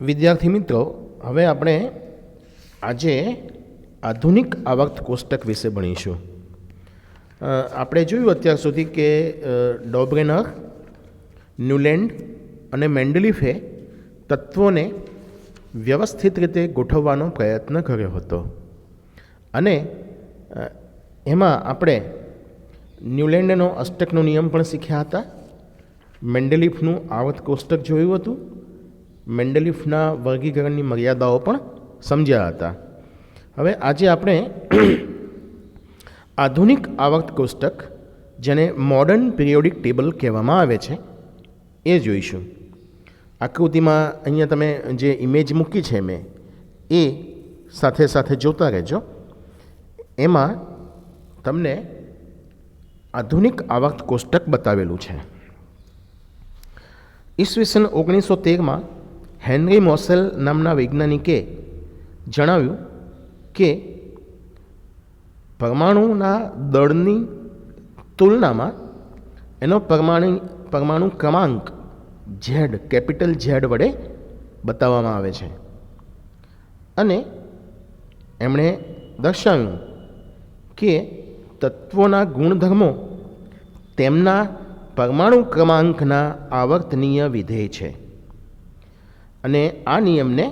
વિદ્યાર્થી મિત્રો, હવે આપણે આજે આધુનિક આવર્ત કોષ્ટક વિશે ભણીશું. આપણે જોયું અત્યાર સુધી કે ડોબ્રેનર, ન્યુલેન્ડ અને મેન્ડલિફે તત્વોને વ્યવસ્થિત રીતે ગોઠવવાનો પ્રયત્ન કર્યો હતો. અને એમાં આપણે ન્યુલેન્ડનો અષ્ટકનો નિયમ પણ શીખ્યા હતા. મેન્ડલિફનું આવત કોષ્ટક જોયું હતું. મેન્ડલીફના વર્ગીકરણની મર્યાદાઓ પણ સમજ્યા હતા. હવે આજે આપણે આધુનિક આવર્ત કોષ્ટક, જેને મોડર્ન પિરિયોડિક ટેબલ કહેવામાં આવે છે, એ જોઈશું. આકૃતિમાં અહીંયા તમે જે ઇમેજ મૂકી છે મેં, એ સાથે સાથે જોતા રહેજો. એમાં તમને આધુનિક આવર્ત કોષ્ટક બતાવેલું છે. ઈસવીસન ઓગણીસો તેરમાં હેનરી મોસેલ નામના વૈજ્ઞાનિકે જણાવ્યું કે પરમાણુના દળની તુલનામાં એનો પરમાણુ પરમાણુ ક્રમાંક ઝેડ, કેપિટલ ઝેડ વડે બતાવવામાં આવે છે. અને એમણે દર્શાવ્યું કે તત્વોના ગુણધર્મો તેમના પરમાણુ ક્રમાંકના આવર્તનીય વિધેય છે. અને આ નિયમને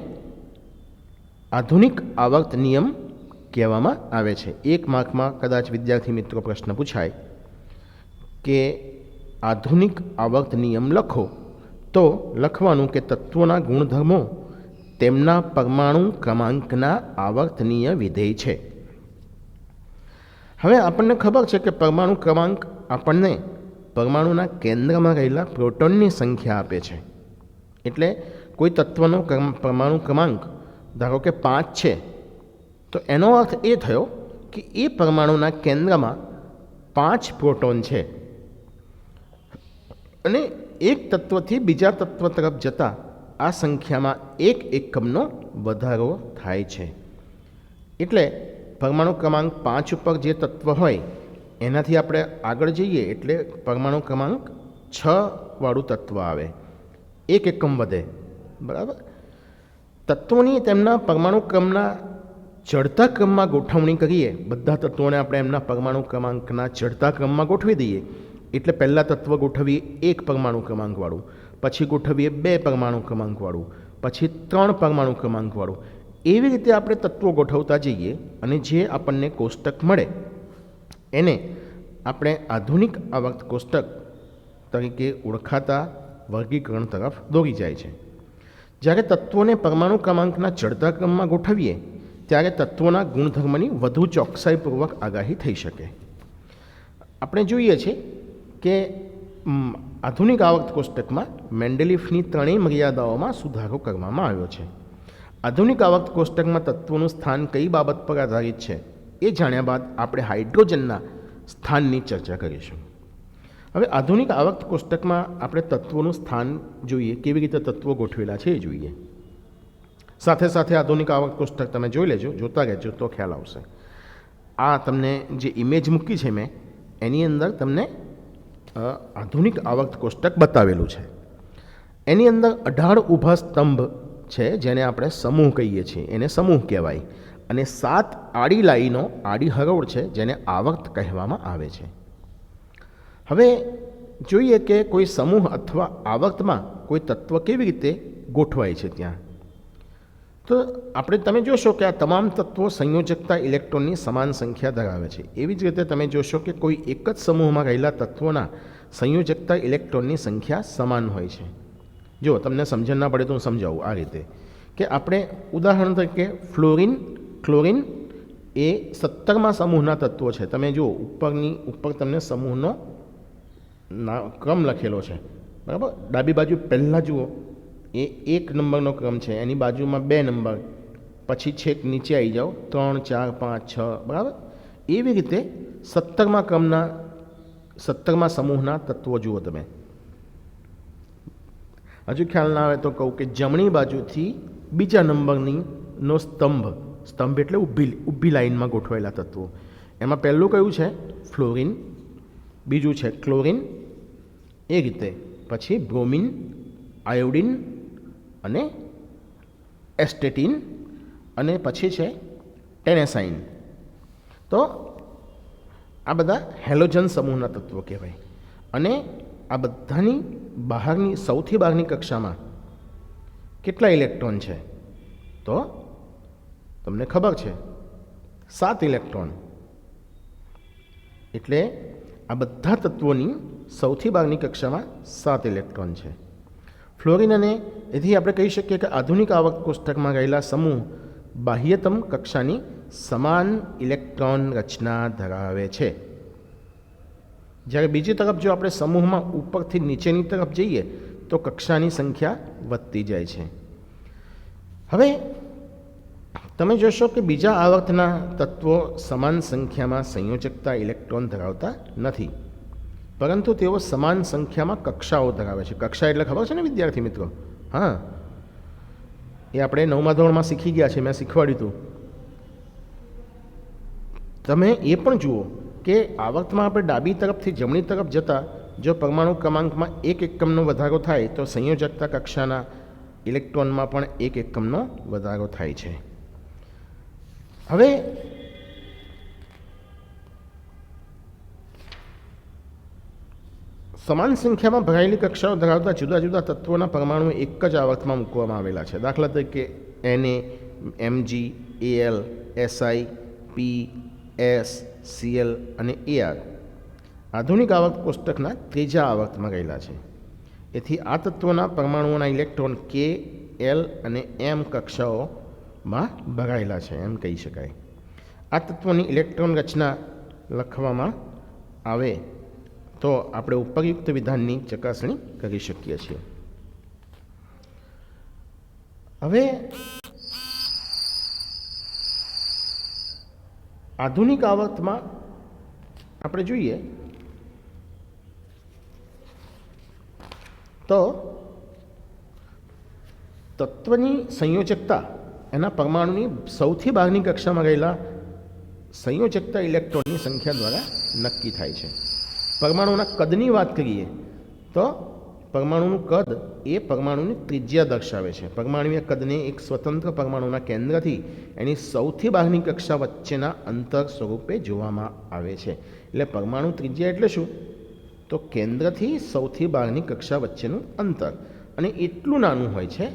આધુનિક આવર્ત નિયમ કહેવામાં આવે છે. એક માર્કમાં કદાચ વિદ્યાર્થી મિત્રો પ્રશ્ન પૂછાય કે આધુનિક આવર્ત નિયમ લખો તો લખવાનું કે તત્વોના ગુણધર્મો તેમના પરમાણુ ક્રમાંકના આવર્તનીય વિધેય છે. હવે આપણને ખબર છે કે પરમાણુ ક્રમાંક આપણને પરમાણુના કેન્દ્રમાં રહેલા પ્રોટોનની સંખ્યા આપે છે. એટલે કોઈ તત્વનો પરમાણુ ક્રમાંક ધારો કે પાંચ છે, તો એનો અર્થ એ થયો કે એ પરમાણુના કેન્દ્રમાં પાંચ પ્રોટોન છે. અને એક તત્વથી બીજા તત્વ તરફ જતાં આ સંખ્યામાં એક એકમનો વધારો થાય છે. એટલે પરમાણુ ક્રમાંક પાંચ ઉપર જે તત્વ હોય, એનાથી આપણે આગળ જઈએ એટલે પરમાણુ ક્રમાંક છ વાળું તત્વ આવે. એક એકમ વધે. બરાબર? તત્વોની તેમના પરમાણુ ક્રમના ચડતા ક્રમમાં ગોઠવણી કરીએ. બધા તત્વોને આપણે એમના પરમાણુ ક્રમાંકના ચડતા ક્રમમાં ગોઠવી દઈએ. એટલે પહેલાં તત્વ ગોઠવીએ એક પરમાણુ ક્રમાંકવાળું, પછી ગોઠવીએ બે પરમાણુ ક્રમાંકવાળું, પછી ત્રણ પરમાણુ ક્રમાંકવાળું. એવી રીતે આપણે તત્વો ગોઠવતા જઈએ અને જે આપણને કોષ્ટક મળે. એને આપણે આધુનિક આવર્ત કોષ્ટક તરીકે ઓળખાતા વર્ગીકરણ તરફ દોરી જાય છે. જ્યારે તત્વોને પરમાણુ ક્રમાંકના ચડતા ક્રમમાં ગોઠવીએ, ત્યારે તત્વોના ગુણધર્મની વધુ ચોકસાઈપૂર્વક આગાહી થઈ શકે. આપણે જોઈએ છીએ કે આધુનિક આવર્ત કોષ્ટકમાં મેન્ડેલિફની ત્રણેય મર્યાદાઓમાં સુધારો કરવામાં આવ્યો છે. આધુનિક આવર્ત કોષ્ટકમાં તત્વોનું સ્થાન કઈ બાબત પર આધારિત છે એ જાણ્યા બાદ આપણે હાઇડ્રોજનના સ્થાનની ચર્ચા કરીશું. હવે આધુનિક આવક કોષ્ટકમાં આપણે તત્વોનું સ્થાન જોઈએ, કેવી રીતે તત્વો ગોઠવેલા છે એ જોઈએ. સાથે સાથે આધુનિક આવક કોષ્ટક તમે જોઈ લેજો, જોતા રહેજો તો ખ્યાલ આવશે. આ તમને જે ઇમેજ મૂકી છે મેં, એની અંદર તમને આધુનિક આવક કોષ્ટક બતાવેલું છે. એની અંદર અઢાર ઊભા સ્તંભ છે જેને આપણે સમૂહ કહીએ છીએ. એને સમૂહ કહેવાય. અને સાત આડી લાઈનો, આડી હરોળ છે જેને આવક કહેવામાં આવે છે. હવે જોઈએ કે કોઈ સમૂહ અથવા આવર્તમાં કોઈ તત્વ કેવી રીતે ગોઠવાય છે ત્યાં? તો આપણે તમે જોશો કે આ તમામ તત્વો સંયોજકતા ઇલેક્ટ્રોનની સમાન સંખ્યા ધરાવે છે. એવી જ રીતે તમે જોશો કે કોઈ એક જ સમૂહમાં રહેલા તત્વોના સંયોજકતા ઇલેક્ટ્રોનની સંખ્યા સમાન હોય છે. જો તમને સમજણ ના પડે તો હું સમજાવું આ રીતે કે આપણે ઉદાહરણ તરીકે ફ્લોરિન, ક્લોરિન એ સત્તરમાં સમૂહના તત્વો છે. તમે જુઓ, ઉપરની, ઉપર તમને સમૂહનો ના, ક્રમ લખેલો છે. બરાબર? ડાબી બાજુ પહેલાં જુઓ. એ એક નંબરનો ક્રમ છે. એની બાજુમાં બે નંબર. પછી છેક નીચે આવી જાઓ. ત્રણ, ચાર, પાંચ, છ. બરાબર? એવી રીતે સત્તરમાં ક્રમના, સત્તરમાં સમૂહના તત્વો જુઓ તમે. હજુ ખ્યાલ ના આવે તો કહું કે જમણી બાજુથી બીજા નંબરની નો સ્તંભ સ્તંભ એટલે ઊભી ઊભી લાઈનમાં ગોઠવાયેલા તત્વો. એમાં પહેલું કયું છે? ફ્લોરિન બીજું છે ક્લોરિન. એ રીતે પછી બ્રોમિન, આયોડિન અને એસ્ટેટિન અને પછી છે ટેનેસાઇન. તો આ બધા હેલોજન સમૂહના તત્વો કહેવાય. અને આ બધાની બહારની, સૌથી બહારની કક્ષામાં કેટલા ઇલેક્ટ્રોન છે? તો તમને ખબર છે, સાત ઇલેક્ટ્રોન. એટલે આ બધા તત્વોની સૌથી બહારની કક્ષામાં સાત ઇલેક્ટ્રોન છે. ફ્લોરિન અને એથી આપણે કહી શકીએ કે આધુનિક આવક કોષ્ટકમાં રહેલા સમૂહ બાહ્યતમ કક્ષાની સમાન ઇલેક્ટ્રોન રચના ધરાવે છે. જ્યારે બીજી તરફ જો આપણે સમૂહમાં ઉપરથી નીચેની તરફ જઈએ તો કક્ષાની સંખ્યા વધતી જાય છે. હવે તમે જોશો કે બીજા આવર્તના તત્વો સમાન સંખ્યામાં સંયોજકતા ઇલેક્ટ્રોન ધરાવતા નથી. પરંતુ તેઓ સમાન સંખ્યામાં કક્ષાઓ ધરાવે છે. કક્ષા એટલે ખબર છે ને વિદ્યાર્થી મિત્રો? હા. એ આપણે નવમા ધોરણમાં શીખી ગયા છે મેં શીખવાડ્યું હતું. તમે એ પણ જુઓ કે આવર્તમાં આપણે ડાબી તરફથી જમણી તરફ જતાં જો પરમાણુ ક્રમાંકમાં એક એકમનો વધારો થાય તો સંયોજકતા કક્ષાના ઇલેક્ટ્રોનમાં પણ એક એકમનો વધારો થાય છે. હવે સમાન સંખ્યામાં ભરાયેલી કક્ષાઓ ધરાવતા જુદા જુદા તત્વોના પરમાણુ એક જ આવર્તમાં મૂકવામાં આવેલા છે. દાખલા તરીકે એને MG L SI P S CL અને એઆર આધુનિક આવર્ત કોષ્ટકના ત્રીજા આવર્તમાં રહેલા છે. એથી આ તત્વોના પરમાણુઓના ઇલેક્ટ્રોન કે એલ અને એમ કક્ષાઓમાં ભરાયેલા છે એમ કહી શકાય. આ તત્વોની ઇલેક્ટ્રોન રચના લખવામાં આવે તો આપણે ઉપરયુક્ત વિધાનની ચકાસણી કરી શકીએ છીએ. હવે આધુનિક આવર્તમાં આપણે જોઈએ તો તત્વની સંયોજકતા એના પરમાણુની સૌથી બહારની કક્ષામાં રહેલા સંયોજકતા ઇલેક્ટ્રોનની સંખ્યા દ્વારા નક્કી થાય છે. પરમાણુના કદની વાત કરીએ, તો પરમાણુનું કદ એ પરમાણુની ત્રિજ્યા દર્શાવે છે. પરમાણુય કદને એક સ્વતંત્ર પરમાણુના કેન્દ્રથી એની સૌથી બહારની કક્ષા વચ્ચેના અંતર સ્વરૂપે જોવામાં આવે છે. એટલે પરમાણુ ત્રિજ્યા એટલે શું? તો કેન્દ્રથી સૌથી બહારની કક્ષા વચ્ચેનું અંતર. અને એટલું નાનું હોય છે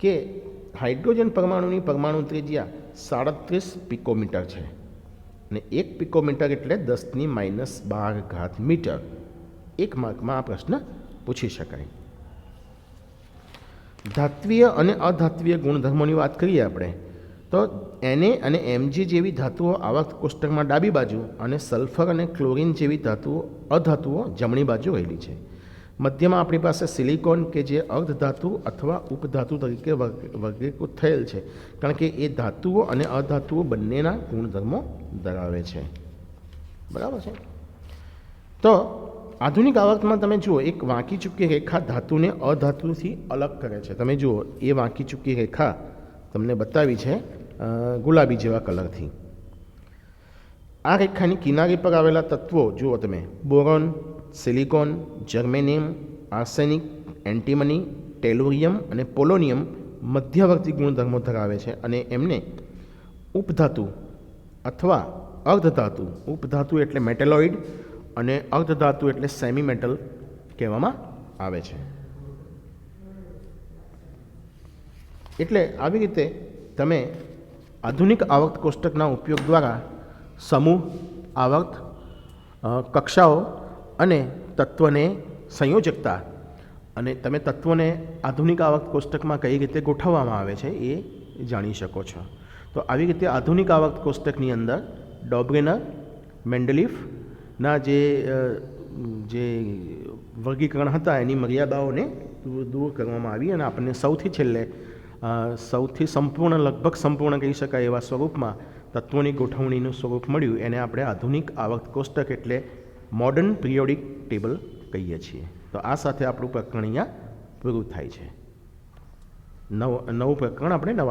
કે હાઇડ્રોજન પરમાણુની પરમાણુ ત્રિજ્યા સાડત્રીસ પિકોમીટર છે. અને એક પિકોમીટર એટલે દસની માઇનસ બાર ઘાત મીટર. એક માર્કમાં આ પ્રશ્ન પૂછી શકાય. ધાત્વીય અને અધાત્વીય ગુણધર્મોની વાત કરીએ આપણે, તો એને અને એમજી જેવી ધાતુઓ આવક કોષ્ટકમાં ડાબી બાજુ અને સલ્ફર અને ક્લોરિન જેવી ધાતુઓ, અધાતુઓ જમણી બાજુ રહેલી છે. મધ્યમાં આપણી પાસે સિલિકોન કે જે અર્ધધાતુ અથવા ઉપધાતુ તરીકે વર્ગ- વર્ગીકૃત થયેલ છે. કારણ કે એ ધાતુઓ અને અધાતુઓ બંનેના ગુણધર્મો ધરાવે છે. બરાબર છે? તો આધુનિક આવર્તમાં તમે જુઓ, એક વાંકી ચૂકી રેખા ધાતુને અધાતુથી અલગ કરે છે. તમે જુઓ, એ વાંકી ચૂકી રેખા તમને બતાવી છે ગુલાબી જેવા કલરથી. આ રેખાની કિનારી પર આવેલા તત્વો, જુઓ તમે, boron silicon, germanium, arsenic, antimony, tellurium અને પોલોનિયમ મધ્યવર્તી ગુણધર્મો ધરાવે છે અને એમને ઉપધાતુ અથવા અર્ધધાતુ, ઉપધાતુ એટલે મેટેલોઇડ અને અર્ધધાતુ એટલે સેમી મેટલ કહેવામાં આવે છે. એટલે આવી રીતે તમે આધુનિક આવર્ત કોષ્ટકના ઉપયોગ દ્વારા સમૂહ, આવર્ત કક્ષાઓ અને તત્વને સંયોજકતા અને તમે તત્વને આધુનિક આવક કોષ્ટકમાં કઈ રીતે ગોઠવવામાં આવે છે એ જાણી શકો છો. તો આવી રીતે આધુનિક આવક કોષ્ટકની અંદર ડોબ્રેનર મેન્ડલીફના જે જે વર્ગીકરણ હતા એની મર્યાદાઓને દૂર દૂર કરવામાં આવી અને આપણને સૌથી છેલ્લે સૌથી સંપૂર્ણ, લગભગ સંપૂર્ણ કહી શકાય એવા સ્વરૂપમાં તત્વોની ગોઠવણીનું સ્વરૂપ મળ્યું. એને આપણે આધુનિક આવક કોષ્ટક એટલે મોડર્ન પિરિયોડિક ટેબલ કહીએ છીએ. તો આ સાથે આપણું પ્રકરણ અહીંયા પૂરું થાય છે. નવ, નવું પ્રકરણ આપણે નવા